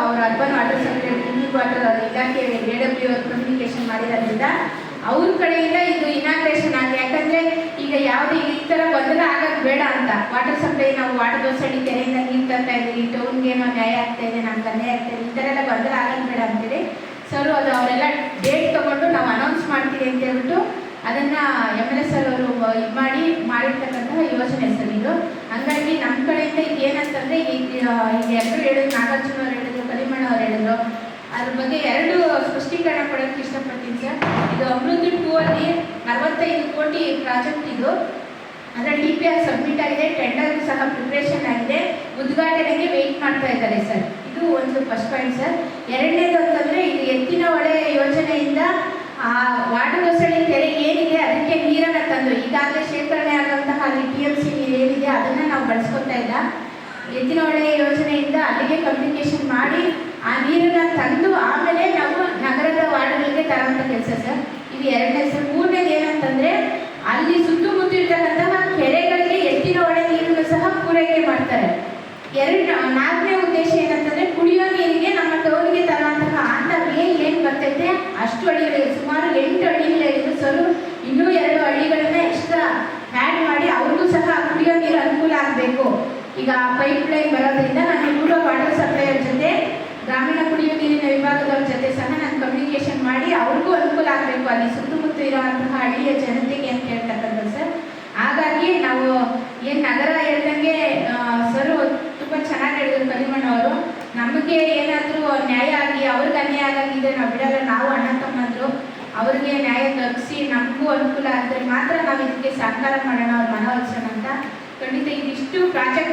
ಅವರ urban water supply municipal water ಇಲಾಖೆ A W ಅವರು ಕಮ್ಯುನಿಕೇಶನ್ ಮಾಡಿರೋದ್ರಿಂದ ಅವ್ರ ಕಡೆಯಿಂದ ಇದು ಇನಾಗ್ರೇಷನ್ ಆಗಿದೆ ಯಾಕಂದರೆ ಈಗ ಯಾವುದೇ ಈ ಥರ ಗೊಂದಲ ಆಗೋದು ಬೇಡ ಅಂತ. ವಾಟರ್ ಸಪ್ಲೈ ನಾವು ವಾಟರ್ ದೋಸಳಿ ಕೆರೆಯಿಂದ ನೀರು ತರ್ತಾ ಇದ್ದೀವಿ. ಟೌನ್ಗೆ ಏನೋ ನ್ಯಾಯ ಆಗ್ತಾ ಇದೆ, ನಮ್ಗೆ ಅನ್ಯಾಯ ಆಗ್ತಾ ಇದೆ. ಈ ಥರ ಎಲ್ಲ ಗೊಂದಲ ಆಗೋದು ಬೇಡ ಅಂತೇಳಿ ಸರ್ ಅದು ಅವರೆಲ್ಲ ಡೇಟ್ ತೊಗೊಂಡು ನಾವು ಅನೌನ್ಸ್ ಮಾಡ್ತೀವಿ ಅಂತ ಹೇಳ್ಬಿಟ್ಟು ಅದನ್ನ ಎಂ ಎಲ್ ಎಸ್ ಅವರು ಇದು ಮಾಡಿ, ಮಾಡಿರ್ತಕ್ಕಂತಹ ಯೋಜನೆ ಸರ್ ಇದು. ಹಂಗಾಗಿ ನಮ್ಮ ಕಡೆಯಿಂದ ಏನಂತಂದ್ರೆ ಈಗ ಎಲ್ಲರೂ ಹೇಳಿದ್ರು, ನಾಗಾರ್ಜುನ ಅವ್ರು ಹೇಳಿದ್ರು ಕರಿಮಣ್ಣ ಅವ್ರು ಹೇಳಿದ್ರು. ಅದ್ರ ಬಗ್ಗೆ ಎರಡು ಸ್ಪಷ್ಟೀಕರಣ ಕೊಡೋಕ್ಕೆ ಇಷ್ಟಪಡ್ತೀನಿ ಸರ್. ಇದು ಅಮೃತ ಟೂ ಅಲ್ಲಿ ನಲವತ್ತೈದು ಕೋಟಿ ಪ್ರಾಜೆಕ್ಟ್ ಇದು. ಅದರ ಡಿ ಪಿ ಆರ್ ಸಬ್ಮಿಟ್ ಆಗಿದೆ ಟೆಂಡರ್ ಸಹ ಪ್ರಿಪ್ರೇಷನ್ ಆಗಿದೆ. ಉದ್ಘಾಟನೆಗೆ ವೆಯ್ಟ್ ಮಾಡ್ತಾ ಇದ್ದಾರೆ ಸರ್. ಇದು ಒಂದು ಫಸ್ಟ್ ಪಾಯಿಂಟ್ ಸರ್. ಎರಡನೇದು ಅಂತಂದ್ರೆ, ಇದು ಎತ್ತಿನ ಹೊಳೆ ಯೋಜನೆಯಿಂದ ಆ ವಾಟದೊಸಳಿ ಕೆರೆ ಏನಿದೆ, ಅದಕ್ಕೆ ನೀರನ್ನು ತಂದು, ಈಗಾಗಲೇ ಶೇಖರಣೆ ಆಗುವಂತಹ ಅಲ್ಲಿ ಟಿ ಎಂ ಸಿ ನೀರು ಏನಿದೆ, ಅದನ್ನ ನಾವು ಬಳಸ್ಕೊತಾ ಇಲ್ಲ. ಎತ್ತಿನ ಹೊಳೆ ಯೋಜನೆಯಿಂದ ಅಲ್ಲಿಗೆ ಕಮ್ಯುನಿಕೇಶನ್ ಮಾಡಿ, ಆ ನೀರನ್ನ ತಂದು ಆಮೇಲೆ ನಾವು ನಗರದ ವಾರ್ಡ್ಗಳಿಗೆ ತರುವಂಥ ಕೆಲಸ ಸರ್. ಇದು ಎರಡನೇ, ಸರ್. ಮೂರನೇದು ಏನಂತಂದರೆ, ಅಲ್ಲಿ ಸುತ್ತಮುತ್ತ ಇರ್ತಕ್ಕಂತಹ ಕೆರೆಗಳಿಗೆ ಎತ್ತಿನ ಹೊಳೆ ನೀರನ್ನು ಸಹ ಪೂರೈಕೆ ಮಾಡ್ತಾರೆ. ಎರಡು, ನಾಲ್ಕನೇ ಉದ್ದೇಶ ಏನಂತಂದರೆ, ಕುಡಿಯೋ ನೀರಿಗೆ ನಮ್ಮ ಟೌನ್ಗೆ ತರುವಂತಹ ಆಂತರ್ಯ ಏನ್ ಬರ್ತೈತೆ ಅಷ್ಟು ಅಡಿಗಳು ಸುಮಾರು ಎಂಟು ಅಡಿಗಳಿದ್ದು ಸರ್ ಇನ್ನೂ ಎರಡು ಅಡಿಗಳನ್ನ ಎಕ್ಸ್ಟ್ರಾ ಆ್ಯಡ್ ಮಾಡಿ ಅವ್ರಿಗೂ ಸಹ ಕುಡಿಯೋ ನೀರು ಅನುಕೂಲ ಆಗಬೇಕು ಈಗ ಪೈಪ್ ಲೈನ್ ಬರೋದ್ರಿಂದ ನಾನು ರೂರಲ್ ವಾಟರ್ ಸಪ್ಲೈಯರ್ ಜೊತೆ, ಗ್ರಾಮೀಣ ಕುಡಿಯುವ ನೀರಿನ ವಿಭಾಗದವ್ರ ಜೊತೆ ಸಹ ನಾನು ಕಮ್ಯುನಿಕೇಶನ್ ಮಾಡಿ ಅವ್ರಿಗೂ ಅನುಕೂಲ ಆಗಬೇಕು ಅಲ್ಲಿ ಸುತ್ತಮುತ್ತ ಇರುವಂತಹ ಹಳ್ಳಿಯ ಜನತೆಗೆ ಅಂತ ಹೇಳ್ತಕ್ಕಂಥದ್ದು ಸರ್. ಹಾಗಾಗಿ ನಾವು ಏನು ನಗರ ಹೇಳ್ದಂಗೆ ಸರ್ ತುಂಬ ಚೆನ್ನಾಗಿ ಹೇಳಿದ್ರು ಕರಿಮಣ್ಣ ಅವರು. ನಮಗೆ ಏನಾದರೂ ನ್ಯಾಯ ಆಗಿ, ಅವ್ರಿಗೆ ಅನ್ಯಾಯ ಆಗಿದ್ದರೆ ನಾವು ಬಿಡಲ್ಲ, ನಾವು ಅಣ್ಣ ತಮ್ಮಂದಿರು. ಅವ್ರಿಗೆ ನ್ಯಾಯ ದೊರಕಿಸಿ ನಮಗೂ ಅನುಕೂಲ ಆದರೆ ಮಾತ್ರ ನಾವು ಇದಕ್ಕೆ ಸಹಕಾರ ಮಾಡೋಣ, ಅವ್ರ ಮನವೊಲಿಸೋಣ ಖಂಡಿತ ಇದಿಷ್ಟು ಪ್ರಾಜೆಕ್ಟ್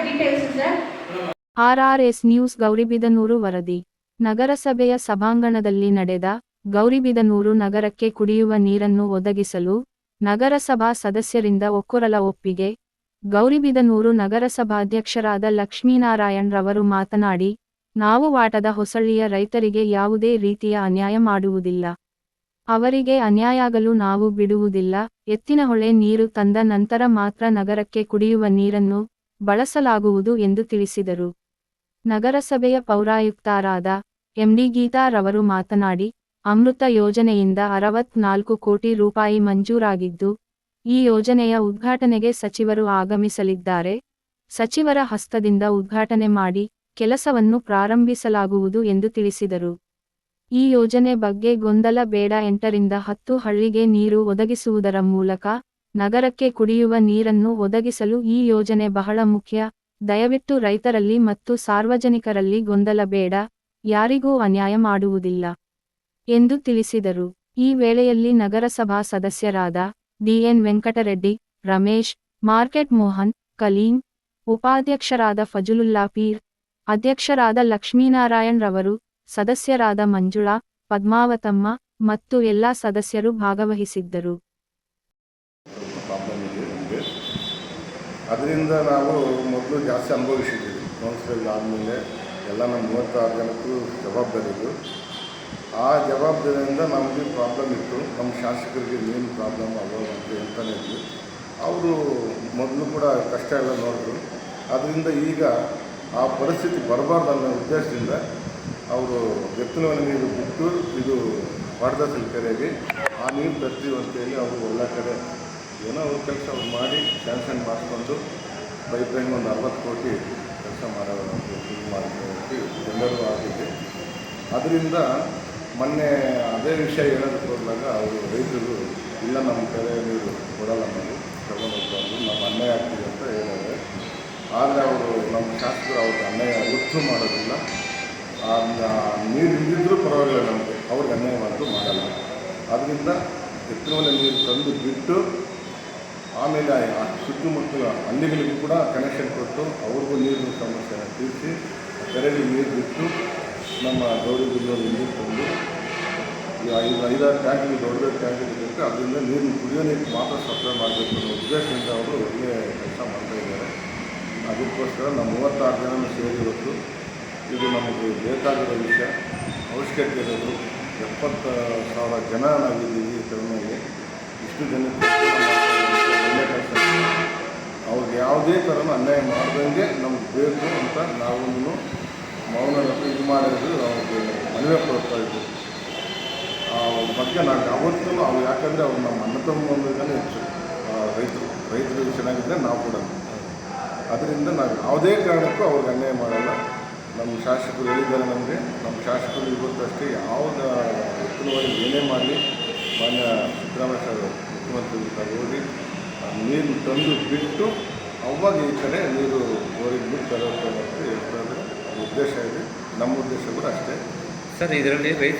ಆರ್ಆರ್ಎಸ್ ನ್ಯೂಸ್ ಗೌರಿಬಿದನೂರು ವರದಿ. ನಗರಸಭೆಯ ಸಭಾಂಗಣದಲ್ಲಿ ನಡೆದ ಗೌರಿಬಿದನೂರು ನಗರಕ್ಕೆ ಕುಡಿಯುವ ನೀರನ್ನು ಒದಗಿಸಲು ನಗರಸಭಾ ಸದಸ್ಯರಿಂದ ಒಕ್ಕೊರಲ ಒಪ್ಪಿಗೆ. ಗೌರಿಬಿದನೂರು ನಗರಸಭಾಧ್ಯಕ್ಷರಾದ ಲಕ್ಷ್ಮೀನಾರಾಯಣ್ ರವರು ಮಾತನಾಡಿ, ನಾವು ವಾಟದ ಹೊಸಳ್ಳಿಯ ರೈತರಿಗೆ ಯಾವುದೇ ರೀತಿಯ ಅನ್ಯಾಯ ಮಾಡುವುದಿಲ್ಲ. ಅವರಿಗೆ ಅನ್ಯಾಯಾಗಲು ನಾವು ಬಿಡುವುದಿಲ್ಲ. ಎತ್ತಿನಹೊಳೆ ನೀರು ತಂದ ನಂತರ ಮಾತ್ರ ನಗರಕ್ಕೆ ಕುಡಿಯುವ ನೀರನ್ನು ಬಳಸಲಾಗುವುದು ಎಂದು ತಿಳಿಸಿದರು. ನಗರಸಭೆಯ ಪೌರಾಯುಕ್ತರಾದ ಎಂಡಿ ಗೀತಾ ರವರು ಮಾತನಾಡಿ, ಅಮೃತ ಯೋಜನೆಯಿಂದ ಅರವತ್ನಾಲ್ಕು ಕೋಟಿ ರೂಪಾಯಿ ಮಂಜೂರಾಗಿದ್ದು, ಈ ಯೋಜನೆಯ ಉದ್ಘಾಟನೆಗೆ ಸಚಿವರು ಆಗಮಿಸಲಿದ್ದಾರೆ. ಸಚಿವರ ಹಸ್ತದಿಂದ ಉದ್ಘಾಟನೆ ಮಾಡಿ, ಕೆಲಸವನ್ನು ಪ್ರಾರಂಭಿಸಲಾಗುವುದು ಎಂದು ತಿಳಿಸಿದರು. ಈ ಯೋಜನೆ ಬಗ್ಗೆ ಗೊಂದಲ ಬೇಡ ಎಂಟರಿಂದ ಹತ್ತು ಹಳ್ಳಿಗೆ ನೀರು ಒದಗಿಸುವುದರ ಮೂಲಕ ನಗರಕ್ಕೆ ಕುಡಿಯುವ ನೀರನ್ನು ಒದಗಿಸಲು ಈ ಯೋಜನೆ ಬಹಳ ಮುಖ್ಯ. ದಯವಿಟ್ಟು ರೈತರಲ್ಲಿ ಮತ್ತು ಸಾರ್ವಜನಿಕರಲ್ಲಿ ಗೊಂದಲ ಬೇಡ, ಯಾರಿಗೂ ಅನ್ಯಾಯ ಮಾಡುವುದಿಲ್ಲ ಎಂದು ತಿಳಿಸಿದರು. ಈ ವೇಳೆಯಲ್ಲಿ ನಗರಸಭಾ ಸದಸ್ಯರಾದ ಡಿಎನ್ ವೆಂಕಟರೆಡ್ಡಿ, ರಮೇಶ್, ಮಾರ್ಕೆಟ್ ಮೋಹನ್, ಕಲೀಂ, ಉಪಾಧ್ಯಕ್ಷರಾದ ಫಜಲುಲ್ಲಾ ಪೀರ್, ಅಧ್ಯಕ್ಷರಾದ ಲಕ್ಷ್ಮೀನಾರಾಯಣ್ ರವರು ಸದಸ್ಯರಾದ ಮಂಜುಳಾ, ಪದ್ಮಾವತಮ್ಮ ಮತ್ತು ಎಲ್ಲ ಸದಸ್ಯರು ಭಾಗವಹಿಸಿದ್ದರು. ಅದರಿಂದ ನಾವು ಮೊದಲು ಜಾಸ್ತಿ ಅನುಭವಿಸಿದ್ದೀವಿ ಕೌನ್ಸಿಲ್ ಆದಮೇಲೆ ಎಲ್ಲ ನಮ್ಮ ಮೂವತ್ತಾರು ಜನಕ್ಕೂ ಜವಾಬ್ದಾರಿಗಳು ಆ ಜವಾಬ್ದಾರಿಯಿಂದ ನಮಗೆ ಪ್ರಾಬ್ಲಮ್ ಇತ್ತು. ನಮ್ಮ ಶಾಸಕರಿಗೆ ಏನು ಪ್ರಾಬ್ಲಮ್ ಆಗೋದಂತ ಹೇಳ್ತಾನೆ ಇದ್ವಿ. ಅವರು ಮೊದಲು ಕೂಡ ಕಷ್ಟ ಎಲ್ಲ ನೋಡಿದ್ರು. ಅದರಿಂದ ಈಗ ಆ ಪರಿಸ್ಥಿತಿ ಬರಬಾರ್ದು ಅನ್ನೋ ಉದ್ದೇಶದಿಂದ ಅವರು ಎತ್ತಿನ ನೀರು ಬಿಟ್ಟು ಇದು ವಾಡದಸಲ್ ಕೆರೆಗೆ ಆ ನೀರು ತರ್ತೀವಿ ಅಂತೇಳಿ ಅವರು ಎಲ್ಲ ಕಡೆ ಏನೋ ಒಂದು ಕೆಲಸ ಅವ್ರು ಮಾಡಿ ಸ್ಯಾಂಕ್ಷನ್ ಪೈಪ್ ಲೈನ್ ಒಂದು ಅರವತ್ತು ಕೋಟಿ ಕೆಲಸ ಮಾಡೋದು ಮಾಡಿ ಎಲ್ಲರೂ ಆಗಿದೆ ಅದರಿಂದ ಮೊನ್ನೆ ಅದೇ ವಿಷಯ ಹೇಳೋದಕ್ಕೆ ಹೋದಾಗ ಅವರು ರೈತರು, ಇಲ್ಲ ನಮ್ಮ ಕೆರೆ ನೀರು ಕೊಡಲ್ಲ ನಾವು ತಗೊಂಡು ಹೋಗ್ಬಾರ್ದು ನಮ್ಮ ಅನ್ಯಾಯ ಆಗ್ತಿದೆ ಅಂತ ಹೇಳಿದ್ರೆ ಆದರೆ ಅವರು ನಮ್ಮ ಶಾಸಕರು ಅವ್ರಿಗೆ ಅನ್ಯಾಯ ಗೊತ್ತು ಮಾಡೋದಿಲ್ಲ. ನೀರು ಇದ್ದಿದ್ರೂ ಪರವಾಗಿಲ್ಲ ನಮಗೆ. ಅವ್ರಿಗೆ ಅನ್ಯಾಯವಾದರೂ ಮಾಡಲ್ಲ. ಅದರಿಂದ ಎತ್ತಿನವಲೆ ನೀರು ತಂದು ಬಿಟ್ಟು ಆಮೇಲೆ ಆ ಸುತ್ತಮುತ್ತಲ ಹಳ್ಳಿಗಳಿಗೂ ಕೂಡ ಕನೆಕ್ಷನ್ ಕೊಟ್ಟು ಅವ್ರಿಗೂ ನೀರಿನ ಸಮಸ್ಯೆನ ತೀರಿಸಿ ಕೆರೆಗೆ ನೀರು ಬಿಟ್ಟು ನಮ್ಮ ಗೌರಿ ಜಿಲ್ಲೆಯಲ್ಲಿ ನೀರು ತಂದು ಐದು ಐದಾರು ಟ್ಯಾಂಕಿಗೆ ದೊಡ್ಡ ದೊಡ್ಡ ಟ್ಯಾಂಕಿಗೆ ಅದರಿಂದ ನೀರಿನ ಕುಡಿಯೋ ನೀರು ಮಾತ್ರ ಸಪ್ಲೈ ಮಾಡಬೇಕು ಅನ್ನೋ ಉದ್ದೇಶದಿಂದ ಅವರು ಒಳ್ಳೆಯ ಕೆಲಸ ಮಾಡ್ತಾ ಇದ್ದಾರೆ. ಅದಕ್ಕೋಸ್ಕರ ನಮ್ಮ ಮೂವತ್ತಾರು ಜನ ಸೇರಿರೋದು. ಇದು ನಮಗೆ ಬೇಕಾಗಿರೋ ವಿಷಯ. ಅವಶ್ಯಕತೆ ಇರೋದು ಎಪ್ಪತ್ತು ಸಾವಿರ ಜನ ನಾವಿದ್ದೀವಿ ಈ ಟರ್ಮಲ್ಲಿ ಇಷ್ಟು ಜನಕ್ಕೆ ಒಳ್ಳೆ ಅವ್ರಿಗೆ ಯಾವುದೇ ಥರನೂ ಅನ್ಯಾಯ ಮಾಡ್ದಂಗೆ ನಮ್ಗೆ ಬೇಕು ಅಂತ ನಾವೊಂದು ಮೌನ ಇದು ಮಾಡಿದ್ರು ಅವ್ರಿಗೆ ಮನವಿ ಕೊಡ್ತಾ ಇದ್ವಿ ಅವ್ರ ಬಗ್ಗೆ ನಾವು ಯಾವತ್ತೂ ಅವ್ರು ಯಾಕಂದರೆ ಅವ್ರು ನಮ್ಮ ಅಣ್ಣ ತಮ್ಮಂದ್ರೆ ಹೆಚ್ಚು. ರೈತರು ರೈತರು ಚೆನ್ನಾಗಿದ್ದರೆ ನಾವು ಕೂಡ. ಅದರಿಂದ ನಾವು ಯಾವುದೇ ಕಾರಣಕ್ಕೂ ಅವ್ರಿಗೆ ಅನ್ಯಾಯ ಮಾಡಲ್ಲ. ನಮ್ಮ ಶಾಸಕರು ಹೇಳಿದ್ದಾರೆ ನಮಗೆ. ನಮ್ಮ ಶಾಸಕರು ಇವತ್ತಷ್ಟೇ ಯಾವುದ ಉತ್ತರವಾಗಿ ಏನೇ ಮಾಡಲಿ ಮಾನ್ಯ ಸಿದ್ದರಾಮಯ್ಯ ಸರ್ ಮುಖ್ಯಮಂತ್ರಿ ಸರ್ ಹೋಗಿ ನೀರು ತಂದು ಬಿಟ್ಟು ಅವಾಗ ಈ ಕಡೆ ನೀರು ಬೋರಿಗೆ ಬಿಟ್ಟು ತರೋದು ಅಂತ ಹೇಳ್ತಾರೆ ಉದ್ದೇಶ ಇದೆ. ನಮ್ಮ ಉದ್ದೇಶ ಕೂಡ ಅಷ್ಟೇ. ಸರ್, ಇದರಲ್ಲಿ ರೈತ